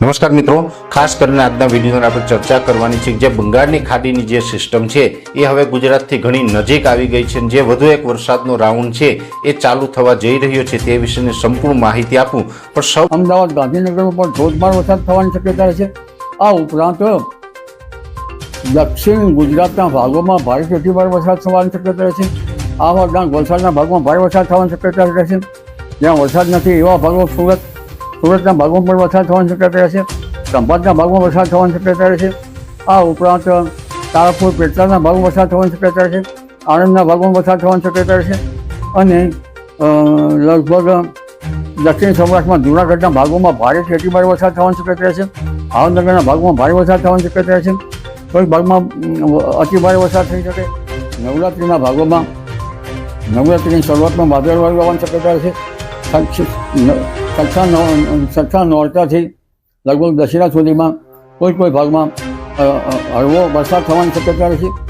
નમસ્કાર મિત્રો, ખાસ કરીને આજના વિડીયોની આપણે ચર્ચા કરવાની છે જે બંગાળની ખાડીની જે સિસ્ટમ છે, એ હવે ગુજરાતથી ઘણી નજીક આવી ગઈ છે જે વધુ એક વરસાદનો રાઉન્ડ છે, એ ચાલુ થવા જઈ રહ્યો છે તે વિશેની સંપૂર્ણ માહિતી આપું. પણ સૌ અમદાવાદ ગાંધીનગરમાં પણ ધોધમાર વરસાદ થવાની શક્યતા છે. આ ઉપરાંત દક્ષિણ ગુજરાતના ભાગોમાં ભારે અતિભારે વરસાદ થવાની શક્યતા છે. આવા ભાગના વલસાડના ભાગમાં ભારે વરસાદ થવાની શક્યતા રહેશે જ્યાં વરસાદ નથી એવા ભાગો સુરત સુરતના ભાગમાં પણ વરસાદ થવાની શક્યતા રહેશે ખંભાતના ભાગમાં વરસાદ થવાની શક્યતા રહેશે આ ઉપરાંત તારાપુર પેટલાના ભાગમાં વરસાદ થવાની શક્યતા રહેશે આણંદના ભાગમાં વરસાદ થવાની શક્યતા રહેશે અને લગભગ દક્ષિણ સૌરાષ્ટ્રમાં જૂનાગઢના ભાગોમાં ભારે અતિભારે વરસાદ થવાની શક્યતા રહેશે ભાવનગરના ભાગમાં ભારે વરસાદ થવાની શક્યતા રહેશે કોઈ ભાગમાં અતિભારે વરસાદ થઈ શકે. નવરાત્રિના ભાગોમાં, નવરાત્રિની શરૂઆતમાં વાદળવાળું આવવાની શક્યતા રહેશે નવ છઠ્ઠા નોરતાથી લગભગ દશેરા સુધીમાં કોઈ કોઈ ભાગમાં હળવો વરસાદ થવાની શક્યતા રહેશે.